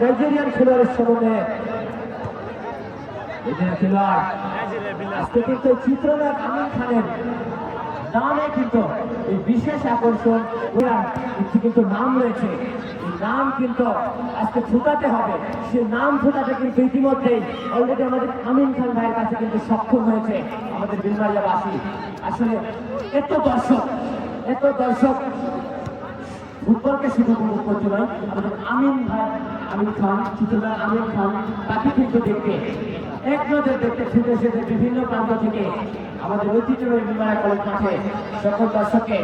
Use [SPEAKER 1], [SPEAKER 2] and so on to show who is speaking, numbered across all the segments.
[SPEAKER 1] Nigerian খেলোয়াড়ের সামনে এদের খেলোয়াড় আজকে কিন্তু চিত্রনাথ আমির খানের নামে কিন্তু এই বিশেষ আকর্ষণ একটি কিন্তু নাম রয়েছে। নাম কিন্তু আজকে ফুটাতে হবে। সে নাম ফুটাতে কিন্তু ইতিমধ্যেই অলরেডি আমাদের আমিন খান ভাইয়ের কাছে কিন্তু সক্ষম হয়েছে আমাদের বিলমারিয়াবাসী আসলে এত দর্শক এত দর্শক ফুটবলকে শুধু উপভোগ করতে নয় আমাদের আমিন ভাই, আমিন খান চিত্রনাথ আমিন খান, তাকে কিন্তু দেখতে এক নজর দেখতে ছুটে এসেছে বিভিন্ন প্রান্ত থেকে। আমাদের ঐতিহ্যবাহী বিমানা কলেজ মাঠে সকল দর্শককে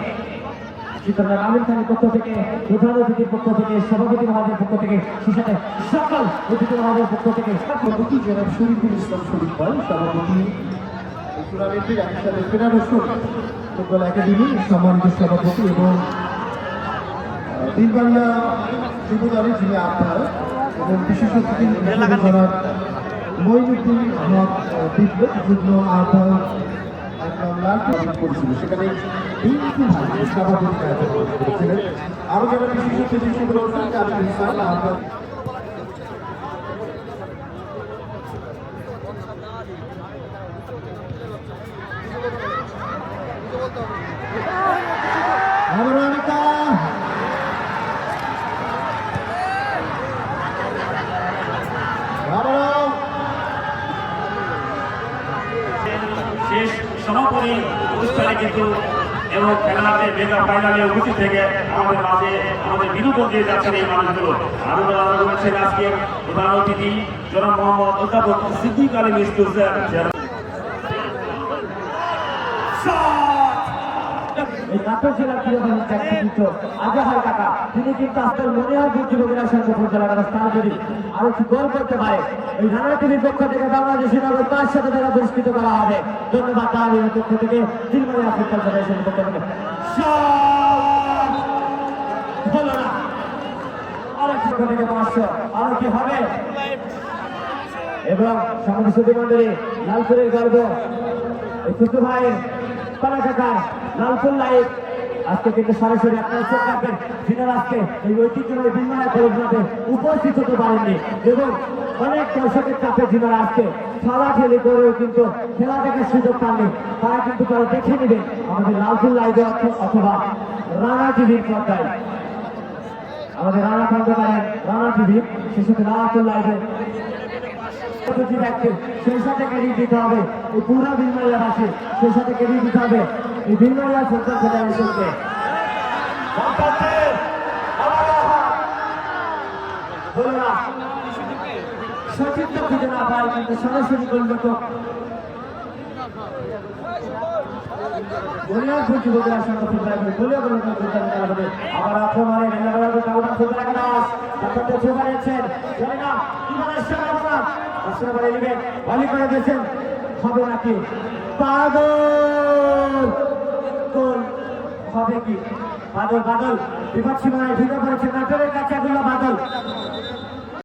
[SPEAKER 1] খানের পক্ষ থেকে, প্রধান পক্ষ থেকে, সভাপতি মহাদের পক্ষ থেকে সে সাথে সকল পক্ষ থেকে।
[SPEAKER 2] সভাপতি জনাব শরীফুল ইসলাম শরীফ সভাপতি এবং দিনবাংলা যুব দলের যিনি আপনার এবং বিশেষ অতিথি মঈনুদ্দিন বিপ্লব যুগ্ম আহ্বায়ক করেছিল সেখানে আরও যারা বিশেষ অতিথি রয়েছেন
[SPEAKER 3] শেষ সমাপনী অনুষ্ঠানে কিন্তু এবং খেলাতে মেগা ফাইনালে উপস্থিত থেকে আমাদের মাঝে আমাদের বিনোদন দিয়ে যাচ্ছেন এই মানুষগুলো। আরও রয়েছেন আজকে প্রধান অতিথি, জনাব মোহাম্মদ অধ্যাপক সিদ্দিক আলী মিস্তুর স্যার।
[SPEAKER 1] তার সাথে করা হবে। ধন্যবাদ তাহলে পক্ষ কি হবে? এবং সমাজ সুধী মন্ডলী, লালপুরের গর্ব। এই পাড়া কাকার লালপুর আজকে কিন্তু সরাসরি আপনারা চোখ রাখবেন। আজকে এই ঐতিহ্যবাহী বিমানা কলেজনাতে উপস্থিত হতে পারেননি এবং অনেক দর্শকের চাপে যিনারা আজকে খেলা খেলি করেও কিন্তু খেলা দেখার সুযোগ পাননি, তারা কিন্তু তারা দেখে নেবে আমাদের লালপুর লাইভে অথবা রানা টিভির পর্দায়। আমাদের রানা খন্দকারের রানা টিভি, সে সাথে লাইভে পদ্ধতি রাখতে সেই সাথে ক্রেডিট দিতে হবে এই পুরো বিলমারিয়া বাসী সেই সাথে ক্রেডিট দিতে হবে এই বিলমারিয়া ফুটবল ফেডারেশনকে সচিত্র খুঁজে না পায় কিন্তু সরাসরি তো সঙ্গে আবার আক্রমণে না আসলে বলে নেবেন ভালো করে দিয়েছেন, হবে নাকি? পাগল! কোন হবে কি? বাদল বাদল বিপদ সীমানায় ঢুকে পড়েছে। নাটোরের কাছে বাদল